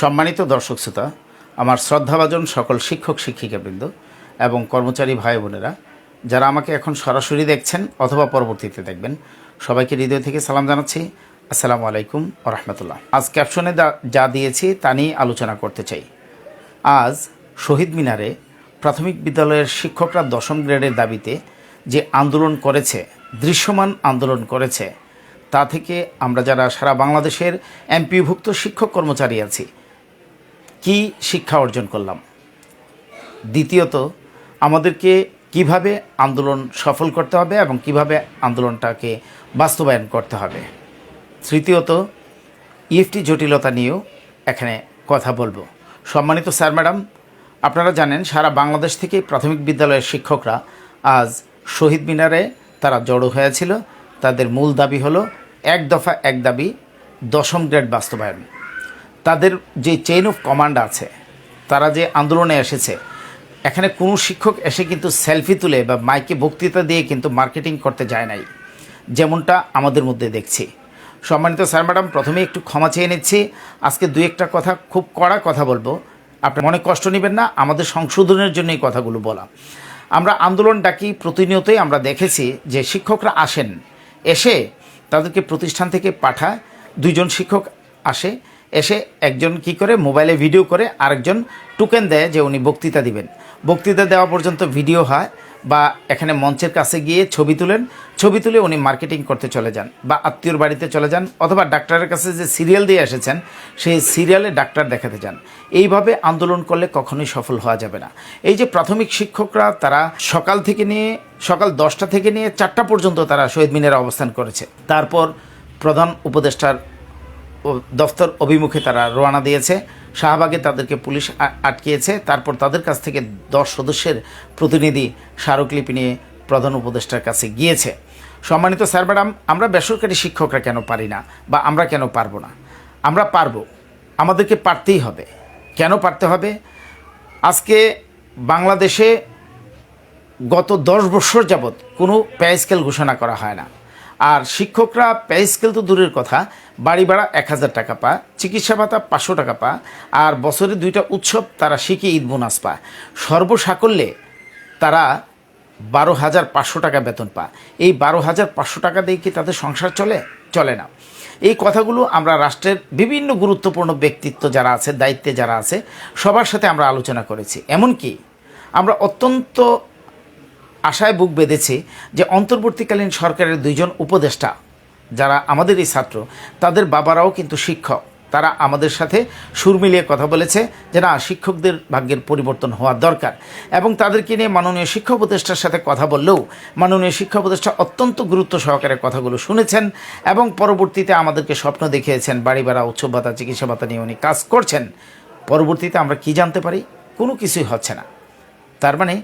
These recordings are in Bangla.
সম্মানিত দর্শক শ্রোতা, আমার শ্রদ্ধাভাজন সকল শিক্ষক শিক্ষিকাবৃন্দ এবং কর্মচারী ভাই বোনেরা, যারা আমাকে এখন সরাসরি দেখছেন অথবা পরবর্তীতে দেখবেন, সবাইকে হৃদয় থেকে সালাম জানাচ্ছি। আসসালামু আলাইকুম রহমতুল্লাহ। আজ ক্যাপশনে যা- দিয়েছি তা নিয়ে আলোচনা করতে চাই। আজ শহীদ মিনারে প্রাথমিক বিদ্যালয়ের শিক্ষকরা দশম গ্রেডের দাবিতে যে আন্দোলন করেছে, দৃশ্যমান আন্দোলন করেছে, তা থেকে আমরা যারা সারা বাংলাদেশের এমপিভুক্ত শিক্ষক কর্মচারী আছি কি শিক্ষা অর্জন করলাম? দ্বিতীয়ত, আমাদেরকে কীভাবে আন্দোলন সফল করতে হবে এবং কীভাবে আন্দোলনটাকে বাস্তবায়ন করতে হবে? তৃতীয়ত ইএফটি জটিলতা নিয়েও এখানে কথা বলব। সম্মানিত স্যার, ম্যাডাম, আপনারা জানেন সারা বাংলাদেশ থেকে প্রাথমিক বিদ্যালয়ের শিক্ষকরা আজ শহীদ মিনারে তারা জড়ো হয়েছিল। তাদের মূল দাবি হলো, এক দফা এক দাবি, দশম গ্রেড বাস্তবায়ন। তাদের যে চেইন অফ কমান্ড আছে, তারা যে আন্দোলনে এসেছে, এখানে কোনো শিক্ষক এসে কিন্তু সেলফি তুলে বা মাইকে বক্তৃতা দিয়ে কিন্তু মার্কেটিং করতে যায় নাই, যেমনটা আমাদের মধ্যে দেখছি। সম্মানিত স্যার ম্যাডাম প্রথমে একটু ক্ষমা চেয়ে নিচ্ছি। আজকে দুই একটা কথা, খুব কড়া কথা বলব। আপনি মনে কষ্ট নেবেন না, আমাদের সংশোধনের জন্য এই কথাগুলো বলা। আমরা আন্দোলন ডাকি, প্রতিনিয়তই আমরা দেখেছি যে শিক্ষকরা আসেন, এসে তাদেরকে প্রতিষ্ঠান থেকে পাঠায়, দুইজন শিক্ষক আসে এসে একজন কি করে? মোবাইলে ভিডিও করে আরেকজন টোকেন দেয় যে উনি বক্তৃতা দিবেন। বক্তৃতা দেওয়া পর্যন্ত ভিডিও হয় বা এখানে মঞ্চের কাছে গিয়ে ছবি তুলেন। ছবি তুলে উনি মার্কেটিং করতে চলে যান বা আত্মীয়র বাড়িতে চলে যান অথবা ডাক্তারের কাছে যে সিরিয়াল দিয়ে এসেছেন, সেই সিরিয়ালে ডাক্তার দেখাতে যান। এইভাবে আন্দোলন করলে কখনোই সফল হওয়া যাবে না। এই যে প্রাথমিক শিক্ষকরা, তারা সকাল থেকে নিয়ে, সকাল দশটা থেকে নিয়ে চারটা পর্যন্ত তারা শহীদ মিনারে অবস্থান করেছে। তারপর প্রধান উপদেষ্টার দফতর অভিমুখে তারা রওনা দিয়েছে। শাহবাগে তাদেরকে পুলিশ আটকিয়েছে। তারপর তাদের কাছ থেকে দশ সদস্যের প্রতিনিধি স্মারকলিপি নিয়ে প্রধান উপদেষ্টার কাছে গিয়েছে। সম্মানিত স্যার, ম্যাডাম, আমরা বেসরকারি শিক্ষকরা কেন পারি না? বা আমরা কেন পারব না? আমরা পারব। আমাদেরকে পারতেই হবে। কেন পারতে হবে? আজকে বাংলাদেশে গত দশ বছর যাবৎ কোনো পে স্কেল ঘোষণা করা হয় না। আর শিক্ষকরা পে স্কেল তো দূরের কথা। বাড়ি ভাড়া এক হাজার টাকা পা, চিকিৎসা ভাতা পাঁচশো টাকা পা, আর বছরে দুইটা উৎসব তারা শিখে ঈদ বোনাস পায় সর্বসাকল্যে তারা বারো হাজার পাঁচশো টাকা বেতন পায় এই বারো হাজার পাঁচশো টাকা দিয়ে কি তাদের সংসার চলে? চলে না। এই কথাগুলো আমরা রাষ্ট্রের বিভিন্ন গুরুত্বপূর্ণ ব্যক্তিত্ব যারা আছে, দায়িত্বে যারা আছে, সবার সাথে আমরা আলোচনা করেছি। এমনকি আমরা অত্যন্ত আশায় বুক বেঁধেছে যে অন্তর্বর্তীকালীন সরকারের দুইজন উপদেষ্টা, যারা আমাদের এই ছাত্র, তাদের বাবারাও কিন্তু শিক্ষক। তারা আমাদের সাথে সুর মিলিয়ে কথা বলেছে যে না, শিক্ষকদের ভাগ্যের পরিবর্তন হওয়া দরকার। এবং তাদেরকে নিয়ে মাননীয় শিক্ষা উপদেষ্টার সাথে কথা বললেও মাননীয় শিক্ষা উপদেষ্টা অত্যন্ত গুরুত্ব সহকারে কথাগুলো শুনেছেন এবং পরবর্তীতে আমাদেরকে স্বপ্ন দেখিয়েছেন, বাড়ি ভাড়া, উৎসব ভাতা, চিকিৎসা ভাতা নিয়ে উনি কাজ করছেন। পরবর্তীতে আমরা কি জানতে পারি? কোনো কিছুই হচ্ছে না। তার মানে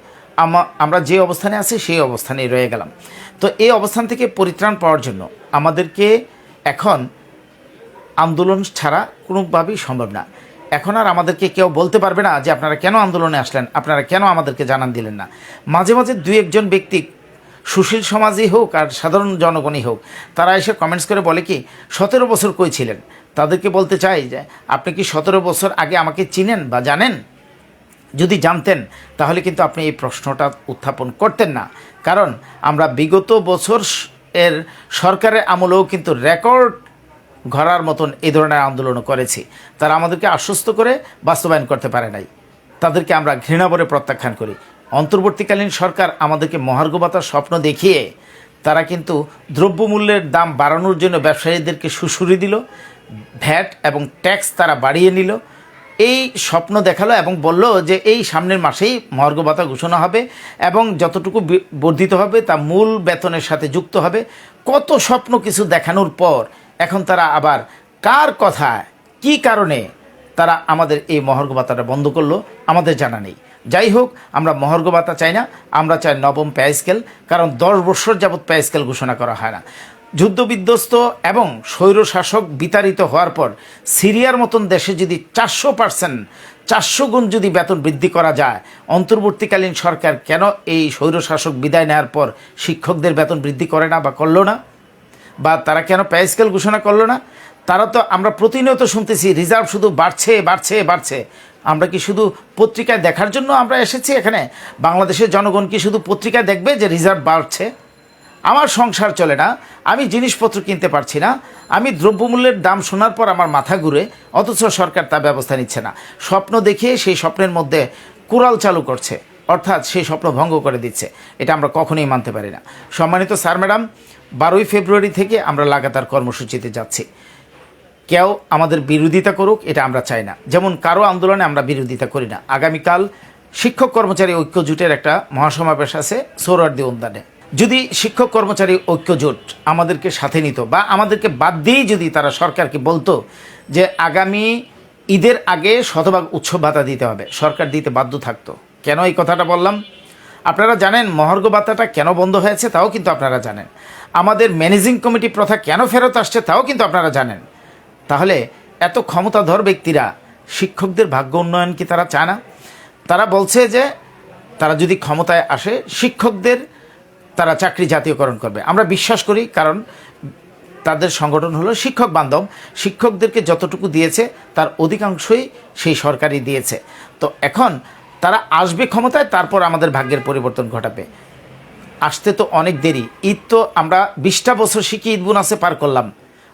আমরা যে অবস্থানে আছি সেই অবস্থানেই রয়ে গেলাম। তো এই অবস্থান থেকে পরিত্রাণ পাওয়ার জন্য আমাদেরকে এখন আন্দোলন ছাড়া কোনোভাবেই সম্ভব না। এখন আর আমাদেরকে কেউ বলতে পারবে না যে আপনারা কেন আন্দোলনে আসলেন, আপনারা কেন আমাদেরকে জানান দিলেন না। মাঝে মাঝে দুই একজন ব্যক্তি সুশীল সমাজই হোক আর সাধারণ জনগণই হোক, তারা এসে কমেন্টস করে বলে কি, সতেরো বছর কই ছিলেন? তাদেরকে বলতে চাই যে, আপনি কি সতেরো বছর আগে আমাকে চিনেন বা জানেন? যদি জানতেন, তাহলে কিন্তু আপনি এই প্রশ্নটা উত্থাপন করতেন না। কারণ আমরা বিগত বছর এর সরকারের আমলেও কিন্তু রেকর্ড ঘরার মতন এই ধরনের আন্দোলনও করেছি। তারা আমাদেরকে আশ্বস্ত করে বাস্তবায়ন করতে পারে নাই। তাদেরকে আমরা ঘৃণাভরে প্রত্যাখ্যান করি। অন্তর্বর্তীকালীন সরকার আমাদেরকে মহার্ঘভাতার স্বপ্ন দেখিয়ে তারা কিন্তু দ্রব্যমূল্যের দাম বাড়ানোর জন্য ব্যবসায়ীদেরকে সুশুরি দিল, ভ্যাট এবং ট্যাক্স তারা বাড়িয়ে নিল। এই স্বপ্ন দেখাল এবং বলল যে এই সামনের মাসেই মহার্ঘ ভাতা ঘোষণা হবে এবং যতটুকু বর্ধিত হবে তা মূল বেতনের সাথে যুক্ত হবে। কত স্বপ্ন কিছু দেখানোর পর এখন তারা আবার কার কথা কি কারণে তারা আমাদের এই মহার্ঘ ভাতাটা বন্ধ করল আমাদের জানা নেই। যাই হোক, আমরা মহার্ঘ ভাতা চাই না, আমরা চাই নবম পে স্কেল কারণ দশ বছর যাবৎ পে স্কেল ঘোষণা করা হয় না। যুদ্ধবিধ্বস্ত এবং স্বৈরশাসক বিতাড়িত হওয়ার পর সিরিয়ার মতন দেশে যদি চারশো পার্সেন্ট, চারশো গুণ যদি বেতন বৃদ্ধি করা যায়, অন্তর্বর্তীকালীন সরকার কেন এই স্বৈরশাসক বিদায় নেওয়ার পর শিক্ষকদের বেতন বৃদ্ধি করে না বা করল না? বা তারা কেন পে স্কেল ঘোষণা করল না? তারা তো আমরা প্রতিনিয়ত শুনতেছি, রিজার্ভ শুধু বাড়ছে বাড়ছে বাড়ছে। আমরা কি শুধু পত্রিকায় দেখার জন্য আমরা এসেছি এখানে? বাংলাদেশের জনগণ কি শুধু পত্রিকায় দেখবে যে রিজার্ভ বাড়ছে? আমার সংসার চলে না, আমি জিনিসপত্র কিনতে পারছি না, আমি দ্রব্যমূল্যের দাম শোনার পর আমার মাথা ঘুরে, অথচ সরকার তা ব্যবস্থা নিচ্ছে না। স্বপ্ন দেখিয়ে সেই স্বপ্নের মধ্যে কুড়াল চালু করছে, অর্থাৎ সেই স্বপ্ন ভঙ্গ করে দিচ্ছে। এটা আমরা কখনোই মানতে পারি না। সম্মানিত স্যার, ম্যাডাম, বারোই ফেব্রুয়ারি থেকে আমরা লাগাতার কর্মসূচিতে যাচ্ছি। কেউ আমাদের বিরোধিতা করুক, এটা আমরা চাই না। যেমন কারও আন্দোলনে আমরা বিরোধিতা করি না। আগামীকাল শিক্ষক কর্মচারী ঐক্য জোটের একটা মহাসমাবেশ আছে, সৌরার্দি উদ্যানে। যদি শিক্ষক কর্মচারী ঐক্য জোট আমাদেরকে সাথে নিত বা আমাদেরকে বাদ দিয়েই যদি তারা সরকারকে বলতো যে আগামী ঈদের আগে শতভাগ উৎসব ভাতা দিতে হবে, সরকার দিতে বাধ্য থাকতো। কেন এই কথাটা বললাম? আপনারা জানেন মহার্ঘ ভাতাটা কেন বন্ধ হয়েছে তাও কিন্তু আপনারা জানেন। আমাদের ম্যানেজিং কমিটি প্রথা কেন ফেরত আসছে তাও কিন্তু আপনারা জানেন। তাহলে এত ক্ষমতাধর ব্যক্তিরা শিক্ষকদের ভাগ্য উন্নয়ন কি তারা চায় না? তারা বলছে যে তারা যদি ক্ষমতায় আসে, শিক্ষকদের তারা চাকরি জাতীয়করণ করবে। আমরা বিশ্বাস করি, কারণ তাদের সংগঠন হলো শিক্ষক বান্ধব। শিক্ষকদেরকে যতটুকু দিয়েছে, তার অধিকাংশই সেই সরকারই দিয়েছে। তো এখন তারা আসবে ক্ষমতায়, তারপর আমাদের ভাগ্যের পরিবর্তন ঘটাবে। আসতে তো অনেক দেরি। ঈদ তো আমরা বিশটা বছর শিখি ঈদ বোনাসে পার করলাম।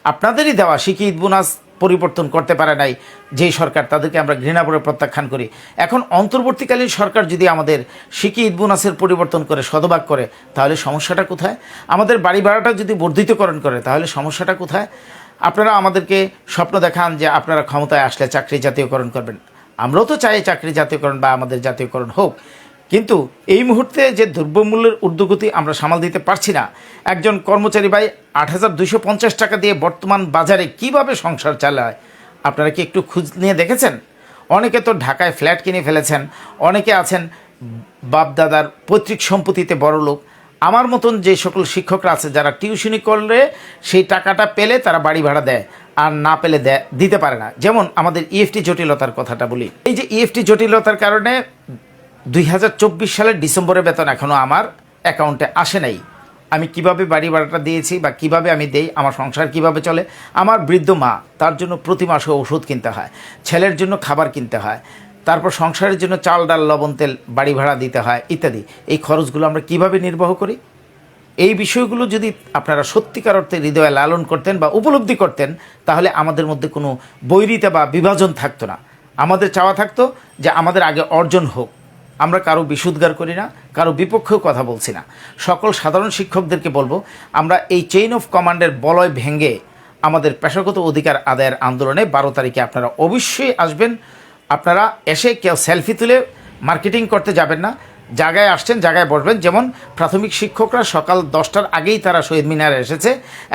আপনাদেরই দেওয়া শিখি ঈদ বোনাস পরিবর্তন করতে পারে নাই, যেই সরকার তাদেরকে আমরা ঘৃণা করে প্রত্যাখ্যান করি। এখন অন্তর্বর্তীকালীন সরকার যদি আমাদের শিখি ঈদ বোনাসের পরিবর্তন করে, শতভাগ করে, তাহলে সমস্যাটা কোথায়? আমাদের বাড়ি ভাড়াটা যদি বর্ধিতকরণ করে, তাহলে সমস্যাটা কোথায়? আপনারা আমাদেরকে স্বপ্ন দেখান যে আপনারা ক্ষমতায় আসলে চাকরি জাতীয়করণ করবেন। আমরাও তো চাই চাকরি জাতীয়করণ বা আমাদের জাতীয়করণ হোক। কিন্তু এই মুহূর্তে যে দ্রব্যমূল্যের ঊর্ধ্বগতি আমরা সামাল দিতে পারছি না, একজন কর্মচারী ভাই আট হাজার পঞ্চাশ টাকা দিয়ে বর্তমান বাজারে কীভাবে সংসার চালায়, আপনারা কি একটু খোঁজ নিয়ে দেখেছেন? অনেকে তো ঢাকায় ফ্ল্যাট কিনে ফেলেছেন, অনেকে আছেন বাপদাদার পৈতৃক সম্পত্তিতে বড় লোক। আমার মতন যে সকল শিক্ষকরা আছে, যারা টিউশনি করলে সেই টাকাটা পেলে তারা বাড়ি ভাড়া দেয়, আর না পেলে দিতে পারে না। যেমন আমাদের ইএফটি জটিলতার কথাটা বলি। এই যে ইএফটি জটিলতার কারণে দুই হাজার চব্বিশ সালের ডিসেম্বরের বেতন এখনও আমার অ্যাকাউন্টে আসে নাই। আমি কীভাবে বাড়ি ভাড়াটা দিয়েছি বা কীভাবে আমি দেই, আমার সংসার কীভাবে চলে, আমার বৃদ্ধ মা, তার জন্য প্রতি মাসে ওষুধ কিনতে হয়, ছেলের জন্য খাবার কিনতে হয়, তারপর সংসারের জন্য চাল, ডাল, লবণ, তেল, বাড়ি ভাড়া দিতে হয় ইত্যাদি। এই খরচগুলো আমরা কীভাবে নির্বাহ করি? এই বিষয়গুলো যদি আপনারা সত্যিকার অর্থে হৃদয়ে লালন করতেন বা উপলব্ধি করতেন, তাহলে আমাদের মধ্যে কোনো বৈরিতা বা বিভাজন থাকতো না। আমাদের চাওয়া থাকতো যে আমাদের আগে অর্জন হোক। আমরা কারও বিশুদ্গার করি না, কারও বিপক্ষেও কথা বলছি না। সকল সাধারণ শিক্ষকদেরকে বলব, আমরা এই চেইন অফ কমান্ডের বলয় ভেঙে আমাদের পেশাগত অধিকার আদায়ের আন্দোলনে বারো তারিখে আপনারা অবশ্যই আসবেন। আপনারা এসে কেউ সেলফি তুলে মার্কেটিং করতে যাবেন না। জায়গায় আসছেন, জায়গায় বসবেন। যেমন প্রাথমিক শিক্ষকরা সকাল দশটার আগেই তারা শহীদ মিনারে এসেছে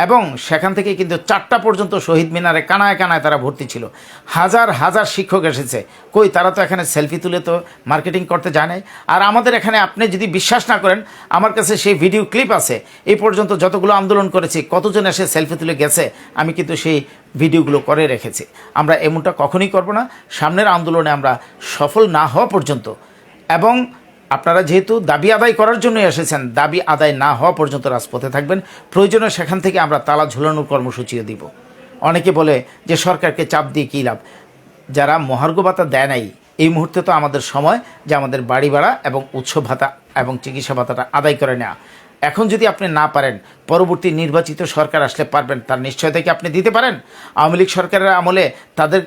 এবং সেখান থেকে কিন্তু চারটা পর্যন্ত শহীদ মিনারে কানায় কানায় তারা ভর্তি ছিল। হাজার হাজার শিক্ষক এসেছে। কই, তারা তো এখানে সেলফি তুলে তো মার্কেটিং করতে জানে। আর আমাদের এখানে আপনি যদি বিশ্বাস না করেন, আমার কাছে সেই ভিডিও ক্লিপ আছে। এই পর্যন্ত যতগুলো আন্দোলন করেছি, কতজন এসে সেলফি তুলে গেছে, আমি কিন্তু সেই ভিডিওগুলো করে রেখেছি। আমরা এমনটা কখনোই করব না। সামনের আন্দোলনে আমরা সফল না হওয়া পর্যন্ত এবং আপনারা যেহেতু দাবি আদায় করার জন্য এসেছেন, দাবি আদায় না হওয়া পর্যন্ত রাজপথে থাকবেন। প্রয়োজনে সেখান থেকে আমরা তালা ঝুলানোর কর্মসূচিও দিব। অনেকে বলে যে সরকারকে চাপ দিয়ে কী লাভ? যারা মহার্ঘ ভাতা দেয় নাই, এই মুহূর্তে তো আমাদের সময় যে আমাদের বাড়ি ভাড়া এবং উৎসব ভাতা এবং চিকিৎসা ভাতাটা আদায় করে নেওয়া। এখন যদি আপনি না পারেন, পরবর্তী নির্বাচিত সরকার আসলে পারবেন, তার নিশ্চয়তা কি আপনি দিতে পারেন? আওয়ামী লীগ সরকারের আমলে তাদের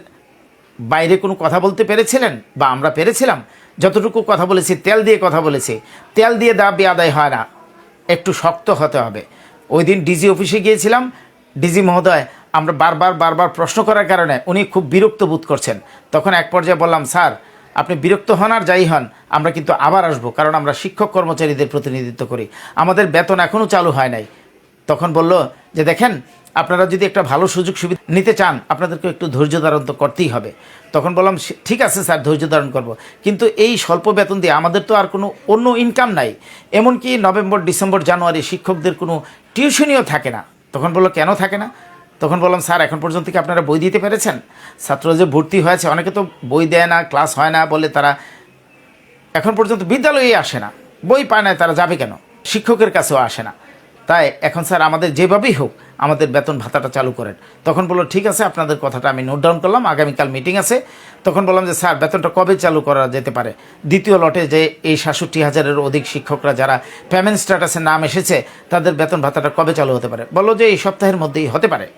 বাইরে কোনো কথা বলতে পেরেছিলেন বা আমরা পেরেছিলাম? যতটুকু কথা বলেছি, তেল দিয়ে কথা বলেছি, তেল দিয়ে দাবি আদায় হয় না, একটু শক্ত হতে হবে। ওই দিন ডিজি অফিসে গিয়েছিলাম, ডিজি মহোদয়, আমরা বারবার বারবার প্রশ্ন করার কারণে উনি খুব বিরক্ত বোধ করছেন। তখন এক পর্যায়ে বললাম, স্যার, আপনি বিরক্ত হন আর যাই হন, আমরা কিন্তু আবার আসব, কারণ আমরা শিক্ষক কর্মচারীদের প্রতিনিধিত্ব করি। আমাদের বেতন এখনও চালু হয় নাই। তখন বলল যে, দেখেন আপনারা যদি একটা ভালো সুযোগ সুবিধা নিতে চান, আপনাদেরকে একটু ধৈর্য ধারণ তো করতেই হবে। তখন বললাম, "সে- ঠিক আছে স্যার, ধৈর্য ধারণ করব। কিন্তু এই স্বল্প বেতন দিয়ে আমাদের তো আর কোনো অন্য ইনকাম নাই। এমনকি নভেম্বর, ডিসেম্বর, জানুয়ারি শিক্ষকদের কোনো টিউশনিও থাকে না। তখন বলল, কেন থাকে না? তখন বললাম, স্যার, এখন পর্যন্ত কি আপনারা বই দিতে পেরেছেন? ছাত্র যে ভর্তি হয়েছে, অনেকে তো বই দেয় না, ক্লাস হয় না বলে তারা এখন পর্যন্ত বিদ্যালয়ে আসে না। বই পায় না, তারা যাবে কেন? শিক্ষকের কাছেও আসে না। তাই এখন স্যার আমাদের যেভাবেই হোক আমাদের বেতন ভাতাটা চালু করেন। তখন বলল, ঠিক আছে, আপনাদের কথাটা আমি নোট ডাউন করলাম, আগামীকাল মিটিং আছে। তখন বললাম যে, স্যার, বেতনটা কবে চালু করা যেতে পারে? দ্বিতীয় লটে যে এই সাতষট্টি হাজারের অধিক শিক্ষকরা যারা পেমেন্ট স্ট্যাটাসে নাম এসেছে, তাদের বেতন ভাতাটা কবে চালু হতে পারে? বলল যে, এই সপ্তাহের মধ্যেই হতে পারে।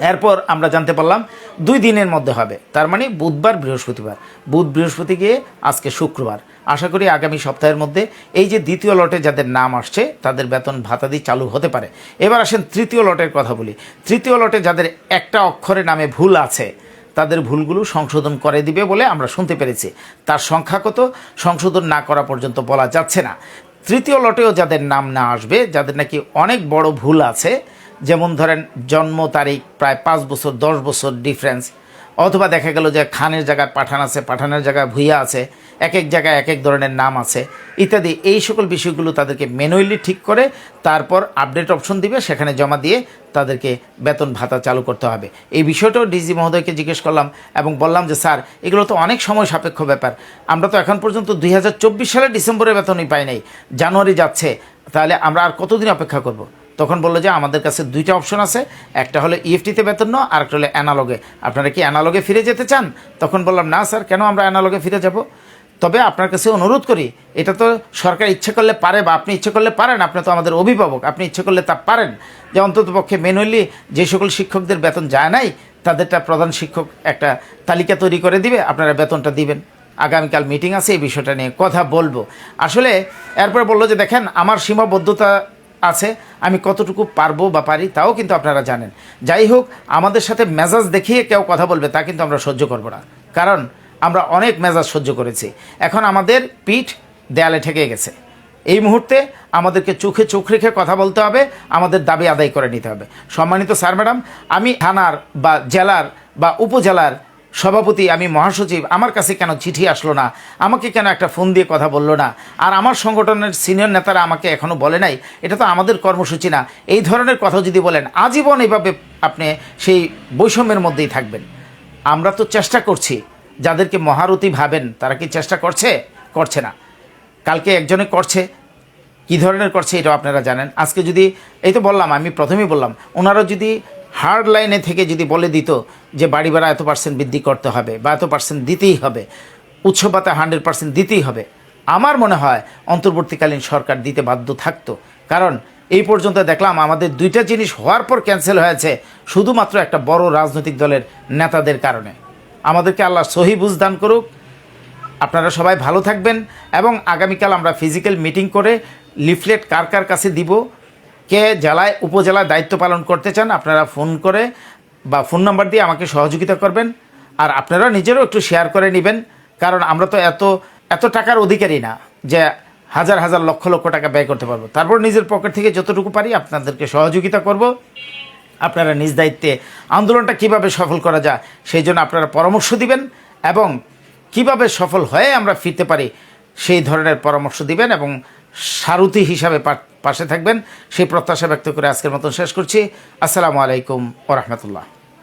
এরপর আমরা জানতে পারলাম, দুই দিনের মধ্যে হবে। তার মানে বুধবার বৃহস্পতিবার। বুধ বৃহস্পতি গিয়ে আজকে শুক্রবার। আশা করি আগামী সপ্তাহের মধ্যে এই যে দ্বিতীয় লটে যাদের নাম আসছে, তাদের বেতন ভাতাদি চালু হতে পারে। এবার আসেন তৃতীয় লটের কথা বলি। তৃতীয় লটে যাদের একটা অক্ষরে নামে ভুল আছে, তাদের ভুলগুলো সংশোধন করে দিবে বলে আমরা শুনতে পেরেছি। তার সংখ্যা কত? সংশোধন না করা পর্যন্ত বলা যাচ্ছে না। তৃতীয় লটেও যাদের নাম না আসবে, যাদের নাকি অনেক বড় ভুল আছে, যেমন ধরেন জন্ম তারিখ, প্রায় পাঁচ বছর, দশ বছর ডিফারেন্স অথবা দেখা গেল যে খানের জায়গায় পাঠান আছে, পাঠানের জায়গায় ভুইয়া আছে এক এক জায়গায় এক এক ধরনের নাম আছে, ইত্যাদি। এই সকল বিষয়গুলো তাদেরকে ম্যানুয়ালি ঠিক করে তারপর আপডেট অপশন দিবে, সেখানে জমা দিয়ে তাদেরকে বেতন ভাতা চালু করতে হবে। এই বিষয়টাও ডিজি মহোদয়কে জিজ্ঞেস করলাম এবং বললাম যে, স্যার, এগুলো তো অনেক সময় সাপেক্ষ ব্যাপার। আমরা তো এখন পর্যন্ত দু হাজার চব্বিশ সালের ডিসেম্বরে বেতনই পাই নাই। জানুয়ারি যাচ্ছে, তাহলে আমরা আর কতদিন অপেক্ষা করব? তখন বলল যে আমাদের কাছে দুইটা অপশন আছে, একটা হলো ইএফটিতে বেতন নেওয়া আর একটা হলো অ্যানালগে আপনারা কি অ্যানালগে ফিরে যেতে চান? তখন বললাম, না স্যার, কেন আমরা অ্যানালগে ফিরে যাব? তবে আপনার কাছে অনুরোধ করি, এটা তো সরকার ইচ্ছে করলে পারে বা আপনি ইচ্ছে করলে পারেন, আপনি তো আমাদের অভিভাবক, আপনি ইচ্ছে করলে তা পারেন। যে অন্তত পক্ষে ম্যানুয়ালি যে সকল শিক্ষকদের বেতন যায় নাই, তাদেরটা প্রধান শিক্ষক একটা তালিকা তৈরি করে দিবে, আপনারা বেতনটা দিবেন। আগামীকাল মিটিং আছে, এই বিষয়টা নিয়ে কথা বলব। আসলে এরপরে বলল যে, দেখেন, আমার সীমাবদ্ধতা আছে, আমি কতটুকু পারব বা পারি তাও কিন্তু আপনারা জানেন। যাই হোক, আমাদের সাথে মেজাজ দেখিয়ে কেউ কথা বলবে তা কিন্তু আমরা সহ্য করব না। কারণ আমরা অনেক মেজাজ সহ্য করেছি। এখন আমাদের পিঠ দেয়ালে ঠেকে গেছে। এই মুহূর্তে আমাদেরকে চোখে চোখ রেখে কথা বলতে হবে, আমাদের দাবি আদায় করে নিতে হবে। সম্মানিত স্যার, ম্যাডাম, আমি থানার বা জেলার বা উপজেলার সভাপতি, আমি মহাসচিব, আমার কাছে কেন চিঠি আসলো না? আমাকে কেন একটা ফোন দিয়ে কথা বলল না? আর আমার সংগঠনের সিনিয়র নেতারা আমাকে এখনও বলে নাই? এটা তো আমাদের কর্মসূচি না। এই ধরনের কথা যদি বলেন, আজীবন এভাবে আপনি সেই বৈষম্যের মধ্যেই থাকবেন। আমরা তো চেষ্টা করছি। যাদেরকে মহারথী ভাবেন, তারা কি চেষ্টা করছে? করছে না। কালকে একজনে করছে। কী ধরনের করছে, এটাও আপনারা জানেন। আজকে যদি, এই তো বললাম, আমি প্রথমেই বললাম, ওনারা যদি হার্ড লাইনে থেকে যদি বলে দিত যে বাড়ি ভাড়া এত পার্সেন্ট বৃদ্ধি করতে হবে বা এত পার্সেন্ট দিতেই হবে উৎসব ভাতা হান্ড্রেড পার্সেন্ট দিতেই হবে, আমার মনে হয় অন্তর্বর্তীকালীন সরকার দিতে বাধ্য থাকতো। কারণ এই পর্যন্ত দেখলাম আমাদের দুইটা জিনিস হওয়ার পর ক্যান্সেল হয়েছে শুধুমাত্র একটা বড় রাজনৈতিক দলের নেতাদের কারণে। আমাদেরকে আল্লাহ সহি বুঝদান করুক। আপনারা সবাই ভালো থাকবেন এবং আগামীকাল আমরা ফিজিক্যাল মিটিং করে লিফলেট কার কার কাছে দিব কে জেলায় উপজেলায় দায়িত্ব পালন করতে চান, আপনারা ফোন করে বা ফোন নাম্বার দিয়ে আমাকে সহযোগিতা করবেন। আর আপনারা নিজেরও একটু শেয়ার করে নেবেন, কারণ আমরা তো এত এত টাকার অধিকারী না যে হাজার হাজার, লক্ষ লক্ষ টাকা ব্যয় করতে পারব। তারপর নিজের পকেট থেকে যতটুকু পারি আপনাদেরকে সহযোগিতা করব। আপনারা নিজ দায়িত্বে আন্দোলনটা কীভাবে সফল করা যায়, সেই জন্য আপনারা পরামর্শ দিবেন এবং কীভাবে সফল হয়ে আমরা ফিরতে পারি, সেই ধরনের পরামর্শ দিবেন এবং সারথি হিসাবে পাশে থাকবেন। সেই প্রত্যাশা ব্যক্ত করে আজকের মতন শেষ করছি। আসসালামু আলাইকুম ও